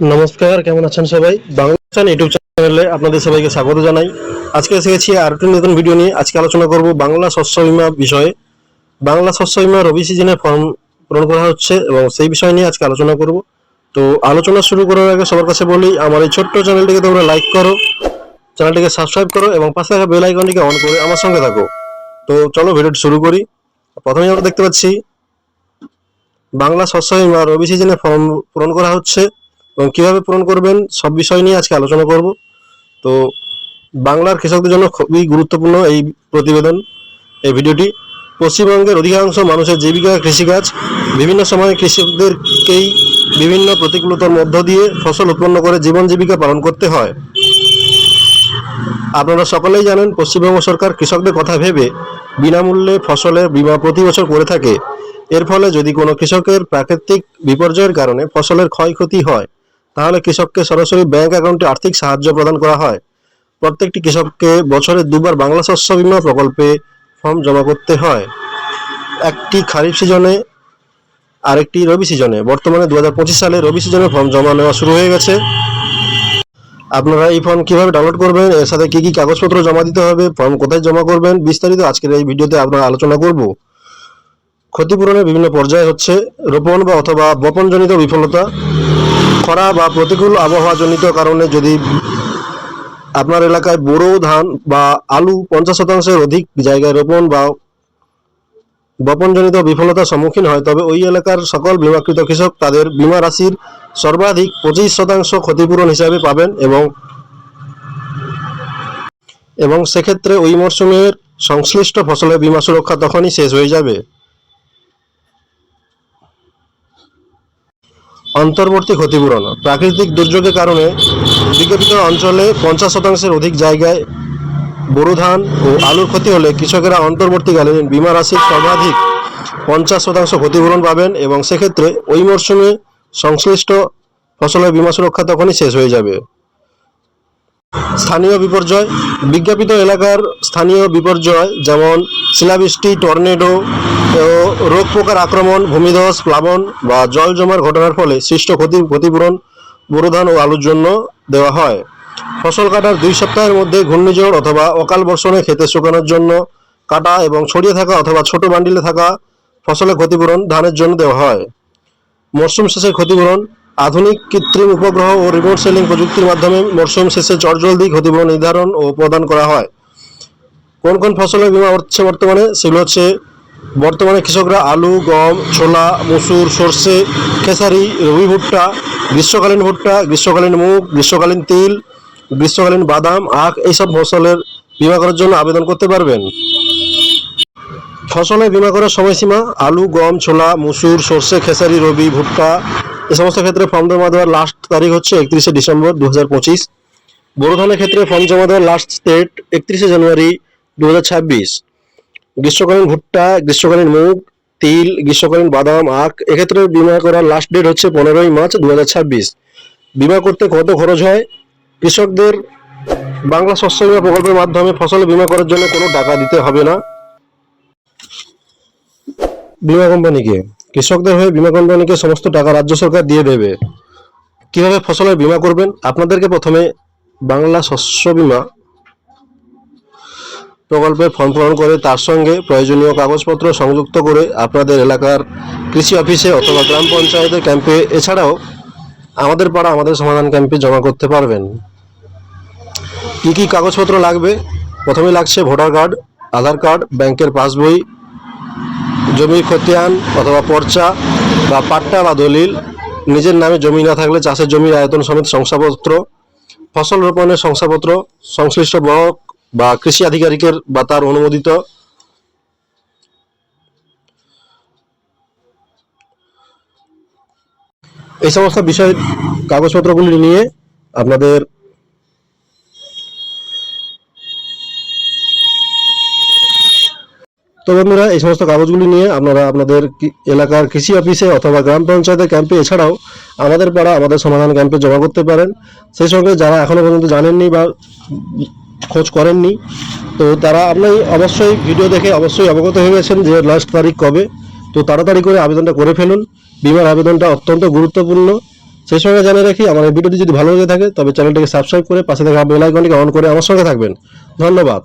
নমস্কার, কেমন আছেন সবাই? বাংলা ইউটিউব চ্যানেলে আপনাদের সবাইকে স্বাগত জানাই। আজকে এসে গেছি আর একটি নতুন ভিডিও নিয়ে। আজকে আলোচনা করব বাংলা শস্য বীমা বিষয়ে। বাংলা শস্য বীমা রবি সিজনে ফর্ম পূরণ করা হচ্ছে এবং সেই বিষয় নিয়ে আজকে আলোচনা করব। তো আলোচনা শুরু করার আগে সবার কাছে বলি, আমার এই ছোট্ট চ্যানেলটিকে তোমরা লাইক করো, চ্যানেলটিকে সাবস্ক্রাইব করো এবং পাশে থাকা বেল আইকনটিকে অন করে আমার সঙ্গে থাকো। তো চলো ভিডিওটি শুরু করি। প্রথমে আমরা দেখতে পাচ্ছি, বাংলা শস্য বীমা রবি সিজনে ফর্ম পূরণ করা হচ্ছে। এবং কীভাবে পূরণ করবেন সব বিষয় নিয়ে আজকে আলোচনা করব। তো বাংলার কৃষকদের জন্য খুবই গুরুত্বপূর্ণ এই প্রতিবেদন, এই ভিডিওটি। পশ্চিমবঙ্গের অধিকাংশ মানুষের জীবিকা কৃষিকাজ, বিভিন্ন সময়ে কৃষকদেরকেই বিভিন্ন প্রতিকূলতার মধ্য দিয়ে ফসল উৎপন্ন করে জীবন জীবিকা পালন করতে হয়। আপনারা সকলেই জানেন, পশ্চিমবঙ্গ সরকার কৃষকদের কথা ভেবে বিনামূল্যে ফসলের বীমা প্রতি বছর করে থাকে। এর ফলে যদি কোনো কৃষকের প্রাকৃতিক বিপর্যয়ের কারণে ফসলের ক্ষয়ক্ষতি হয় তাহলে কৃষককে সরাসরি ব্যাংক অ্যাকাউন্টে আর্থিক সাহায্য প্রদান করা হয়। প্রত্যেকটি কৃষককে বছরে দুবার বাংলা শস্য বীমা প্রকল্পে ফর্ম জমা করতে হয়। একটি খারিফ সিজনে, আরেকটি রবি সিজনে। বর্তমানে দু হাজার পঁচিশ সালে রবি সিজনে ফর্ম জমা নেওয়া শুরু হয়ে গেছে। আপনারা এই ফর্ম কীভাবে ডাউনলোড করবেন, এর সাথে কী কী কাগজপত্র জমা দিতে হবে, ফর্ম কোথায় জমা করবেন, বিস্তারিত আজকের এই ভিডিওতে আমরা আলোচনা করব। ক্ষতিপূরণের বিভিন্ন পর্যায় হচ্ছে রোপণ বা অথবা বপনজনিত বিফলতা খরা বা প্রতিকূল আবহাওয়াজনিত কারণে যদি আপনার এলাকায় বোরো ধান বা আলু পঞ্চাশ শতাংশের অধিক জায়গায় রোপণ বা বপনজনিত বিফলতার সম্মুখীন হয়, তবে ওই এলাকার সকল বিমাকৃত কৃষক তাদের বিমা রাশির সর্বাধিক পঁচিশ শতাংশ ক্ষতিপূরণ হিসাবে পাবেন এবং এবং সেক্ষেত্রে ওই মরশুমের সংশ্লিষ্ট ফসলের বীমা সুরক্ষা তখনই শেষ হয়ে যাবে। অন্তর্বর্তী ক্ষতিপূরণ। প্রাকৃতিক দুর্যোগের কারণে বিজ্ঞপিত অঞ্চলে পঞ্চাশ শতাংশের অধিক জায়গায় বোরো ধান ও আলুর ক্ষতি হলে কৃষকেরা অন্তর্বর্তীকালীন বীমা রাশির সর্বাধিক পঞ্চাশ শতাংশ ক্ষতিপূরণ পাবেন এবং সেক্ষেত্রে ওই মরশুমে সংশ্লিষ্ট ফসলের বীমা সুরক্ষা তখনই শেষ হয়ে যাবে। স্থানীয় বিপর্যয়। বিজ্ঞাপিত এলাকার স্থানীয় বিপর্যয় যেমন শিলাবৃষ্টি, টর্নেডো ও রোগ পোকার আক্রমণ, ভূমিধস, প্লাবন বা জল জমার ঘটনার ফলে সৃষ্ট ক্ষতি, ক্ষতিপূরণ বোরো ধান ও আলুর জন্য দেওয়া হয়। ফসল কাটার দুই সপ্তাহের মধ্যে ঘূর্ণিঝড় অথবা অকাল বর্ষণে খেতে শুকানোর জন্য কাটা এবং ছড়িয়ে থাকা অথবা ছোট বান্ডিলে থাকা ফসলের ক্ষতিপূরণ, ধানের জন্য দেওয়া হয়। মরশুম শেষের ক্ষতিপূরণ, আধুনিক কৃত্রিম উপগ্রহ ও রিমোট সেলিং প্রযুক্তির মাধ্যমে মরশুম শেষে চটজলদি ক্ষতিপূরণ নির্ধারণ ও প্রদান করা হয়। কোন কোন ফসলের বীমা হচ্ছে বর্তমানে, সেগুলো হচ্ছে বর্তমানে কৃষকরা আলু, গম, ছোলা, মসুর, সর্ষে, খেসারি রবি ভুট্টা, গ্রীষ্মকালীন ভুট্টা, গ্রীষ্মকালীন মুগ, গ্রীষ্মকালীন তিল, গ্রীষ্মকালীন বাদাম, আখ এইসব ফসলের বিমা করার জন্য আবেদন করতে পারবেন। ফসলের বিমা করার সময়সীমা, আলু, গম, ছোলা, মসুর, সর্ষে, খেসারি, রবি, ভুট্টা, এ সমস্ত ক্ষেত্রে ফর্ম জমা দেওয়ার লাস্ট তারিখ হচ্ছে একত্রিশে ডিসেম্বর দু হাজার পঁচিশ। বোরো ক্ষেত্রে ফর্ম জমা দেওয়ার লাস্ট ডেট একত্রিশে জানুয়ারি দু হাজার ছাব্বিশ। গ্রীষ্মকালীন ভুট্টা, গ্রীষ্মকালীন মুগ, তিল, গ্রীষ্মকালীন বাদাম, আখ, এক্ষেত্রে বিমা করার লাস্ট ডেট হচ্ছে পনেরোই মার্চ দু বীমা করতে কত খরচ হয়? কৃষকদের বাংলা শস্য বিমা প্রকল্পের মাধ্যমে ফসল বিমা করার জন্য কোনো টাকা দিতে হবে না। বিমা কোম্পানিকে, কৃষকদের হয়ে বীমা কোম্পানিকে সমস্ত টাকা রাজ্য সরকার দিয়ে দেবে। কীভাবে ফসলের বিমা করবেন? আপনাদেরকে প্রথমে বাংলা শস্য বীমা প্রকল্পের ফর্ম পূরণ করে তার সঙ্গে প্রয়োজনীয় কাগজপত্র সংযুক্ত করে আপনাদের এলাকার কৃষি অফিসে অথবা গ্রাম পঞ্চায়েতের ক্যাম্পে, এছাড়াও আমাদের পাড়া আমাদের সমাধান ক্যাম্পে জমা করতে পারবেন। কি কি কাগজপত্র লাগবে? প্রথমে লাগছে ভোটার কার্ড, আধার কার্ড, ব্যাংকের পাসবই জমির খতিয়ান অথবা পর্চা বা পাট্টা বা দলিল, নিজের নামে জমি না থাকলে চাষের জমির আয়তন সমেত শংসাপত্র, ফসল রোপণের শংসাপত্র, সংশ্লিষ্ট ব্লক বা কৃষি আধিকারিকের বা তার অনুমোদিত এই সমস্ত বিষয় কাগজপত্রগুলি নিয়ে আপনাদের তো বন্ধুরা, এই সমস্ত কাগজগুলি নিয়ে আপনারা আপনাদের এলাকার কৃষি অফিসে অথবা গ্রাম পঞ্চায়েতের ক্যাম্পে এছাড়াও আমাদের পাড়া আমাদের সমাধান ক্যাম্পে জমা করতে পারেন। সেই সঙ্গে যারা এখনও পর্যন্ত জানেননি বা খোঁজ করেননি। তো তারা আপনি অবশ্যই ভিডিও দেখে অবশ্যই অবগত হয়ে গেছেন যে লাস্ট তারিখ কবে। তো তাড়াতাড়ি করে আবেদনটা করে ফেলুন। বিমার আবেদনটা অত্যন্ত গুরুত্বপূর্ণ। সেই সঙ্গে জানিয়ে রাখি, আমার ভিডিওটি যদি ভালো লেগে থাকে, তবে চ্যানেলটিকে সাবস্ক্রাইব করে পাশে থাকা বেল আইকনটিকে অন করে আমার সঙ্গে থাকবেন। ধন্যবাদ।